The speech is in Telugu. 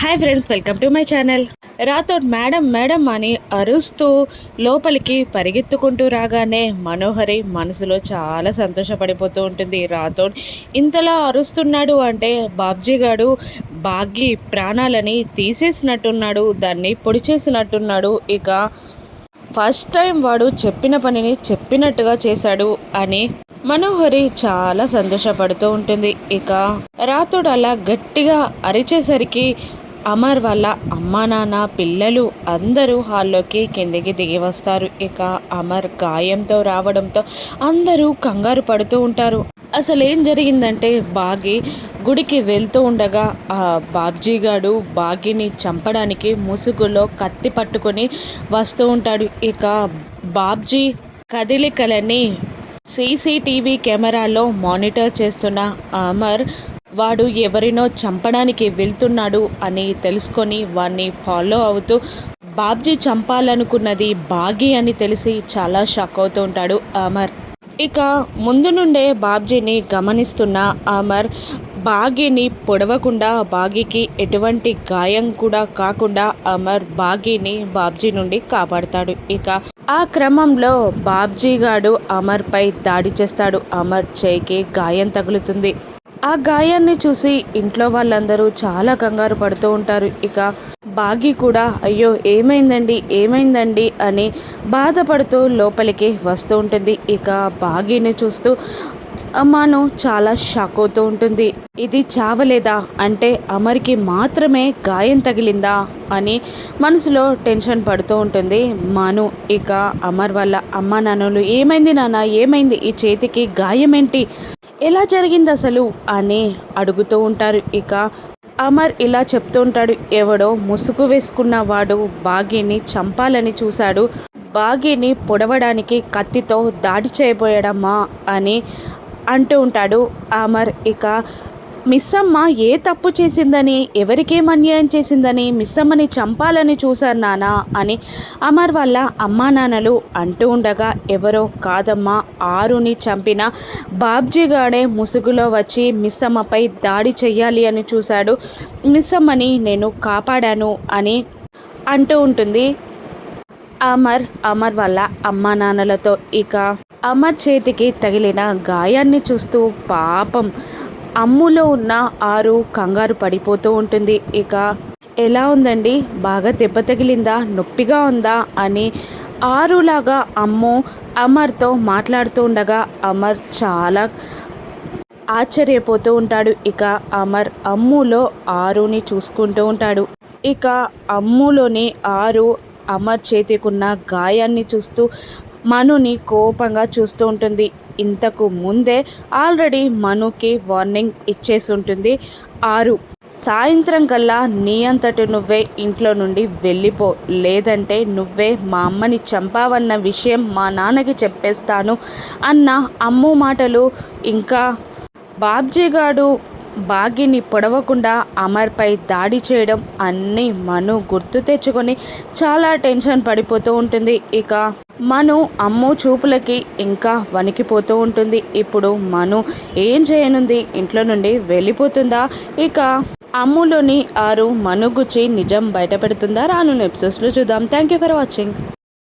Hi friends welcome to my channel Rathod madam madam అని అరుస్తూ లోపలికి పరిగెత్తుకుంటూ రాగానే మనోహరి మనసులో చాలా సంతోషపడిపోతూ ఉంటుంది. రాథోడ్ ఇంతలా అరుస్తున్నాడు అంటే బాబ్జీ గారు బాగి ప్రాణాలని తీసేసినట్టున్నాడు దాన్ని పొడి చేసినట్టున్నాడు. ఇక ఫస్ట్ టైం వాడు చెప్పిన పనిని చెప్పినట్టుగా చేశాడు అని మనోహరి చాలా సంతోషపడుతూ ఉంటుంది. ఇక రాతుడు అలా గట్టిగా అరిచేసరికి అమర్ వాళ్ళ అమ్మ నాన్న పిల్లలు అందరూ హాల్లోకి కిందికి దిగి వస్తారు. ఇక అమర్ గాయంతో రావడంతో అందరూ కంగారు పడుతూ ఉంటారు. అసలు ఏం జరిగిందంటే బాగి గుడికి వెళ్తూ ఉండగా ఆ బాబ్జీ గాడు బాగిని చంపడానికి ముసుగులో కత్తి పట్టుకొని వస్తూ ఉంటాడు. ఇక బాబ్జీ కదిలికలని సీసీటీవీ కెమెరాలో మానిటర్ చేస్తున్న అమర్ వాడు ఎవరినో చంపడానికి వెళ్తున్నాడు అని తెలుసుకొని వాడిని ఫాలో అవుతూ బాబ్జీ చంపాలనుకున్నది బాగి అని తెలిసి చాలా షాక్ అవుతూ ఉంటాడు అమర్. ఇక ముందు నుండే బాబ్జీని గమనిస్తున్న అమర్ బాగీని పొడవకుండా బాగీకి ఎటువంటి గాయం కూడా కాకుండా అమర్ బాగీని బాబ్జీ నుండి కాపాడతాడు. ఇక ఆ క్రమంలో బాబ్జీ గాడు అమర్పై దాడి చేస్తాడు. అమర్ చేయికి గాయం తగులుతుంది. ఆ గాయాన్ని చూసి ఇంట్లో వాళ్ళందరూ చాలా కంగారు పడుతూ ఉంటారు. ఇక బాగి కూడా అయ్యో ఏమైందండి? ఏమైందండి? అని బాధపడుతూ లోపలికి వస్తూ ఉంటుంది. ఇక బాగిని చూస్తూ అమ్మాను చాలా షాక్ అవుతూ ఉంటుంది. ఇది చావలేదా? అంటే అమర్కి మాత్రమే గాయం తగిలిందా? అని మనసులో టెన్షన్ పడుతూ ఉంటుంది మాను. ఇక అమర్ వల్ల అమ్మ నాన్నలు ఏమైంది నాన్న? ఏమైంది? ఈ చేతికి గాయం ఏంటి ఎలా జరిగింది అసలు అని అడుగుతూ ఉంటారు. ఇక అమర్ ఇలా చెప్తూ ఉంటాడు. ఎవడో ముసుగు వేసుకున్న వాడు బాగీని చంపాలని చూశాడు. బాగీని పొడవడానికి కత్తితో దాడి చేయబోయాడమ్మా అని అంటూ ఉంటాడు అమర్. ఇక మిస్సమ్మ ఏ తప్పు చేసిందని ఎవరికేం అన్యాయం చేసిందని మిస్సమ్మని చంపాలని చూశారు నానా అని అమర్ వాళ్ళ అమ్మా నాన్నలు అంటూ ఉండగా ఎవరో కాదమ్మా ఆరుని చంపిన బాబ్జీగాడే ముసుగులో వచ్చి మిస్సమ్మపై దాడి చెయ్యాలి అని చూశాడు. మిస్సమ్మని నేను కాపాడాను అని అంటూ ఉంటుంది అమర్ అమర్ వాళ్ళ అమ్మా నాన్నలతో. ఇక అమర్ చేతికి తగిలిన గాయాన్ని చూస్తూ పాపం అమ్ములో ఉన్న ఆరు కంగారు పడిపోతూ ఉంటుంది. ఇక ఎలా ఉందండి? బాగా దెబ్బ తగిలిందా? నొప్పిగా ఉందా? అని ఆరులాగా అమ్ము అమర్తో మాట్లాడుతూ ఉండగా అమర్ చాలా ఆశ్చర్యపోతూ ఉంటాడు. ఇక అమర్ అమ్ములో ఆరుని చూసుకుంటూ ఉంటాడు. ఇక అమ్ములోని ఆరు అమర్ చేతికున్న గాయాన్ని చూస్తూ మనుని కోపంగా చూస్తూ ఉంటుంది. ఇంతకు ముందే ఆల్రెడీ మనుకి వార్నింగ్ ఇచ్చేసి ఉంటుంది ఆరు సాయంత్రం కల్లా నీ అంతటి నువ్వే ఇంట్లో నుండి వెళ్ళిపో. లేదంటే నువ్వే మా అమ్మని చంపావన్న విషయం మా నాన్నకి చెప్పేస్తాను అన్న అమ్ము మాటలు. ఇంకా బాబ్జీగాడు బాగిని పొడవకుండా అమర్పై దాడి చేయడం అన్నీ మను గుర్తు తెచ్చుకొని చాలా టెన్షన్ పడిపోతూ ఉంటుంది. ఇక మను అమ్ము చూపులకి ఇంకా వణికిపోతూ ఉంటుంది. ఇప్పుడు మను ఏం చేయనుంది? ఇంట్లో నుండి వెళ్ళిపోతుందా? ఇక అమ్ములోని ఆరు మనుగుచ్చి నిజం బయటపెడుతుందా రాను ఎపిసోడ్స్లో చూద్దాం. Thank you for watching